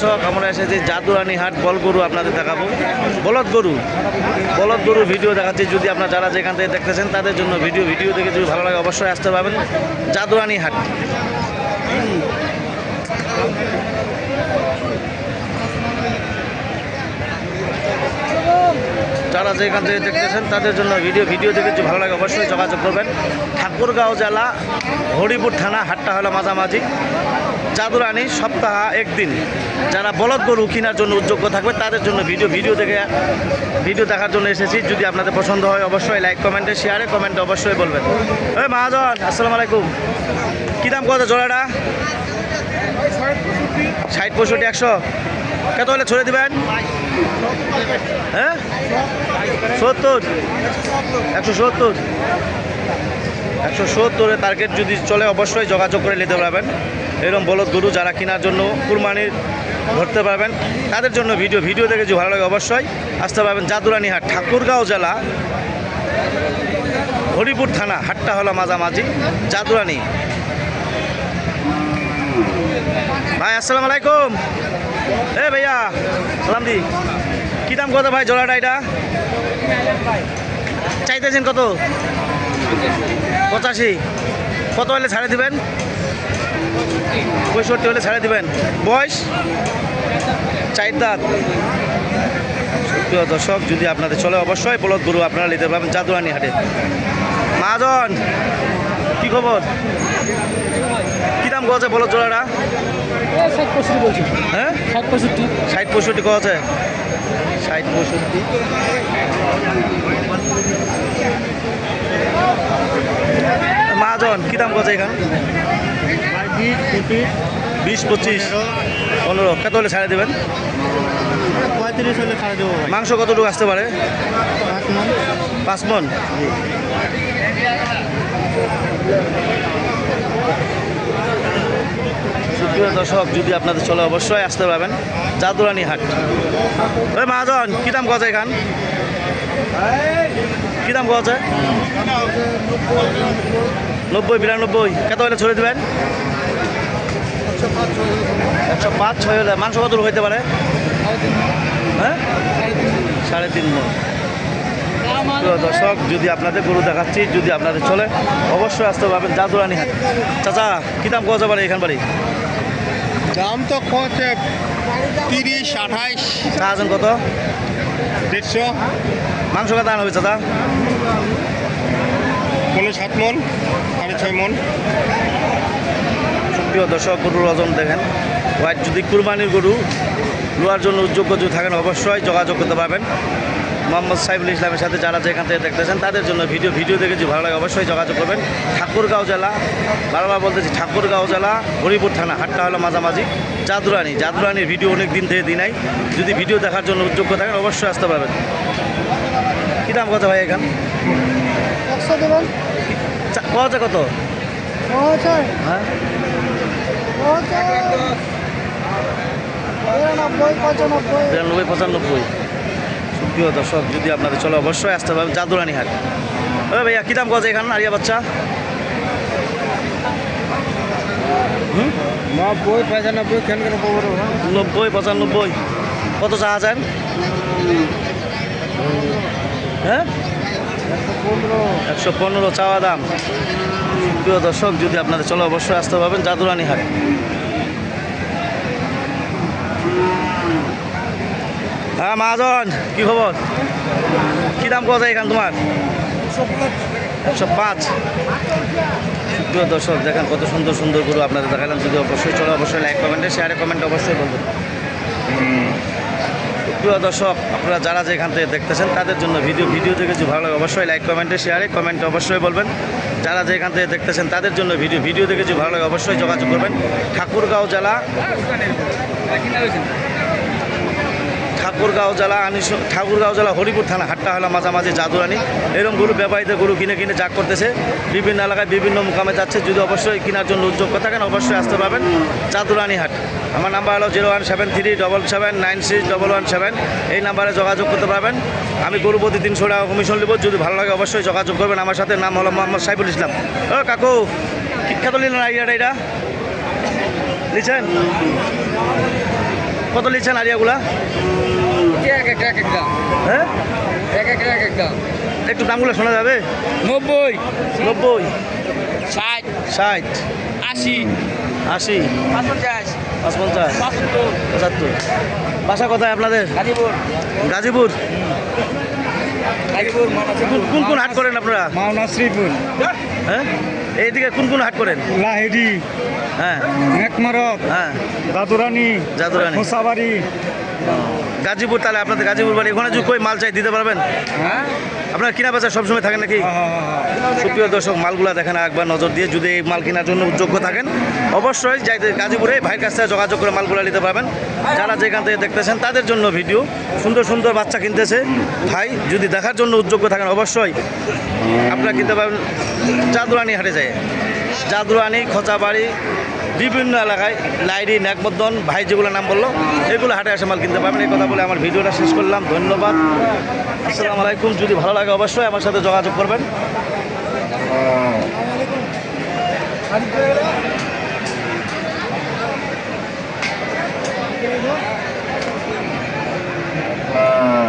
দর্শক আমরা এসেছি জাদুরানি হাট বল গরু আপনাদের দেখাবো। বলদ গরু। বলদ গরু ভিডিও দেখাচ্ছি। যদি আপনারা যারা যেখান থেকে দেখতেছেন, তাদের জন্য ভিডিও ভিডিও দেখে যদি ভালো লাগে, অবশ্যই আসতে পারবেন। জাদুরানি হাট। যারা যেখান থেকে দেখতেছেন, তাদের জন্য ভিডিও ভিডিও দেখে যদি ভালো লাগে, অবশ্যই যোগাযোগ করবেন। ঠাকুরগাঁও জেলা, হরিপুর থানা, হাটটা হলো মাঝামাঝি। জাদুরানি সপ্তাহ একদিন। যারা বলদ গরু কেনার জন্য উদ্যোগ্য থাকবে, তাদের জন্য ভিডিও ভিডিও দেখে, ভিডিও দেখার জন্য এসেছি। যদি আপনাদের পছন্দ হয়, অবশ্যই লাইক কমেন্টে শেয়ারে কমেন্টে অবশ্যই বলবেন। ওই মহাজন, আসসালামু আলাইকুম। কী দাম কত জোড়াটা? ষাট পঁয়ষট্টি, একশো। কত হলে ছড়ে দিবেন? হ্যাঁ? সত্তর। একশো সত্তর। একশো সত্তরের টার্গেট যদি চলে, অবশ্যই যোগাযোগ করে নিতে পারবেন। এরকম বলদ গরু যারা কেনার জন্য কুরবানির ধরতে পারবেন, তাদের জন্য ভিডিও ভিডিও দেখে যদি ভালো লাগে অবশ্যই আসতে পারবেন জাদুরানি হাট, ঠাকুরগাঁও জেলা, হরিপুর থানা, হাটটা হলো মাঝামাঝি, জাদুরানি। ভাই, আসসালামু আলাইকুম। এ ভাইয়া, সালাম দি। কী দাম কত ভাই জোড়াটা এটা? চাইতেছেন কত? পঁচাশি। কত হলে ছাড়ে দিবেন? পঁয়ষট্টি হলে ছাড়ে দিবেন। বয়স? চার দাঁত। প্রিয় দর্শক, যদি আপনাদের চলে, অবশ্যই বলদ গরু আপনারা নিতে পারবেন জাদুরানি হাটে। মাজন কি খবর? কি দাম গছে বলদ জোড়াটা ষাট পঁয়ষট্টি বলছি। হ্যাঁ? ষাট পঁয়ষট্টি। ষাট পঁয়ষট্টি কত আছে? ষাট পঁয়ষট্টি। মাজন কী দাম কত এখান? বিশ পঁচিশ। পনেরো। কত হলে ছাড়ে দেবেন? পঁয়ত্রিশ হলে ছাড়ে দেবো মাংস কতটুকু আসতে পারে? পাঁচ মন। সুপ্রিয় দর্শক, যদি আপনাদের চলে অবশ্যই আসতে পারবেন জাদুরানি হাট। ওই মহাজন, কী দাম গজা এখান? কী দাম গজা নব্বই, বিরানব্বই। কত হলে ছড়ে দেবেন? একশো পাঁচ ছয় হলে। মাংস কত হইতে পারে? হ্যাঁ? সাড়ে তিন মন প্রিয় দর্শক, যদি আপনাদের গরু দেখাচ্ছি, যদি আপনাদের চলে, অবশ্যই আসতে পারবেন জাদুরানি হাট। চাচা, কী দাম কোয়া যাবে এখান বাড়ি? দাম তো কত তিরিশ আঠাইশ। চা কত? দেড়শো। মাংস কত হবে চাচা পনেরো সাত মন সাড়ে ছয় মন। প্রিয় দর্শক গরুর ওজন দেখেন। হোয়াইট যদি কুরবানির গরু লোয়ার জন্য যোগ্য যদি থাকেন অবশ্যই যোগাযোগ করতে পারবেন। মোহাম্মদ সাইফুল ইসলামের সাথে যারা যেখান থেকে দেখতেছেন তাদের জন্য ভিডিও ভিডিও দেখে যদি ভালো লাগে অবশ্যই যোগাযোগ করবেন। ঠাকুরগাঁও জেলা বারবার বলতেছি ঠাকুরগাঁও জেলা হরিপুর থানা হাটটা হলো মাঝামাঝি। জাদুরানি জাদুরানির ভিডিও অনেক দিন থেকে দিনাই যদি ভিডিও দেখার জন্য যোগ্য থাকেন অবশ্যই আসতে পারবেন। কী দাম কত ভাই এখান? কত? কত হ্যাঁ। বিরানব্বই পঁচানব্বই। সুপ্রিয় দর্শক যদি আপনাদের চলে অবশ্যই আসতে পারবেন জাদুরানি হাট ও ভাইয়া কী দাম গজ এখানে আরিয়া বাচ্চা? নব্বই পঁচানব্বই কেন কেন নব্বই পঁচানব্বই। কত চা আছেন হ্যাঁ? একশো পনেরো। চাওয়া দাম। প্রিয় দর্শক যদি আপনাদের চলে অবশ্যই আসতে পারবেন জাদুরানি হাট হ্যাঁ মহাজন, কি খবর? কি দাম কত এখান তোমার? একশো পাঁচ। প্রিয় দর্শক, দেখেন কত সুন্দর সুন্দর গরু আপনাদের দেখালাম। যদি অবশ্যই চলে, অবশ্যই লাইক কমেন্টে শেয়ারে কমেন্টে অবশ্যই বলবেন। প্রিয় দর্শক, আপনারা যারা যেখান থেকে দেখতেছেন, তাদের জন্য ভিডিও ভিডিও দেখে যদি ভালো লাগে, অবশ্যই লাইক কমেন্টে শেয়ারে কমেন্টে অবশ্যই বলবেন। যারা যেখান থেকে দেখতেছেন, তাদের জন্য ভিডিও ভিডিও দেখে যদি ভালো লাগে, অবশ্যই যোগাযোগ করবেন। ঠাকুরগাঁও জেলা ঠাকুরগাঁও জেলা আনিস ঠাকুরগাঁও জেলা হরিপুর থানা, হাট্টা হলা মাঝামাঝি জাদুরানি। এরকম গরু ব্যবসায়ীদের গরু কিনে কিনে জাগ করতেছে। বিভিন্ন এলাকায় বিভিন্ন মুকামে যাচ্ছে। যদি অবশ্যই কেনার জন্য উদ্যোগ থাকেন, অবশ্যই আসতে পারবেন জাদুরানি হাট। আমার নাম্বার হলো zero one seven three double seven nine six double one seven. এই নাম্বারে যোগাযোগ করতে পারবেন। আমি গরু প্রতি তিনশো টাকা কমিশন নেব। যদি ভালো লাগে অবশ্যই যোগাযোগ করবেন। আমার সাথে নাম হলো মোহাম্মদ সাইফুল ইসলাম। ও কাকু শিক্ষা তো নিলেন আইডিয়াটা এটা? নিচ্ছেন কত নিচ্ছেন আরিয়াগুলা? এক একটা এক একটা হ্যাঁ? এক একটা এক একটা একটু দামগুলো শোনা যাবে? নব্বই। নব্বই। ষাট। ষাট। আশি। আশি। পঞ্চাশ পাঁচ পঞ্চাশ পঁচাত্তর। বাসা কোথায় আপনাদের? গাজীপুর। গাজীপুর? কোন কোন হাট করেন আপনারা? মাওনা শ্রীপুর হ্যাঁ? এইদিকে কোন কোন হাট করেন? লাহেরি হ্যাঁ। মেকমারত হ্যাঁ। দাদুরানি জাদুরানি। মুসাবাড়ি গাজীপুর তাহলে আপনাদের গাজীপুর বাড়ি ওখানে যদি কই মাল চাই দিতে পারবেন? হ্যাঁ? আপনার কিনা বেচা সবসময় থাকেন নাকি? সুপ্রিয় দর্শক মালগুলা দেখেন একবার নজর দিয়ে যদি এই মাল কেনার জন্য যোগ্য থাকেন অবশ্যই যাইতে গাজীপুরে ভাইয়ের কাছ থেকে যোগাযোগ করে মালগুলা নিতে পারবেন। যারা যেখান থেকে দেখতেছেন তাদের জন্য ভিডিও সুন্দর সুন্দর বাচ্চা কিনতেছে। ভাই যদি দেখার জন্য উদ্যোগ্য থাকেন অবশ্যই আপনারা কিনতে পারবেন। জাদুরানি হাটে যায় জাদুরানি, খোঁচাবাড়ি, বিভিন্ন এলাকায় লাইরি ন্যাকমদন ভাই যেগুলো নাম বলল। এগুলো হাটে আসে মাল কিনতে পারবেন। এই কথা বলে আমার ভিডিওটা শেষ করলাম। ধন্যবাদ। আসসালামু আলাইকুম। যদি ভালো লাগে অবশ্যই আমার সাথে যোগাযোগ করবেন। Uh...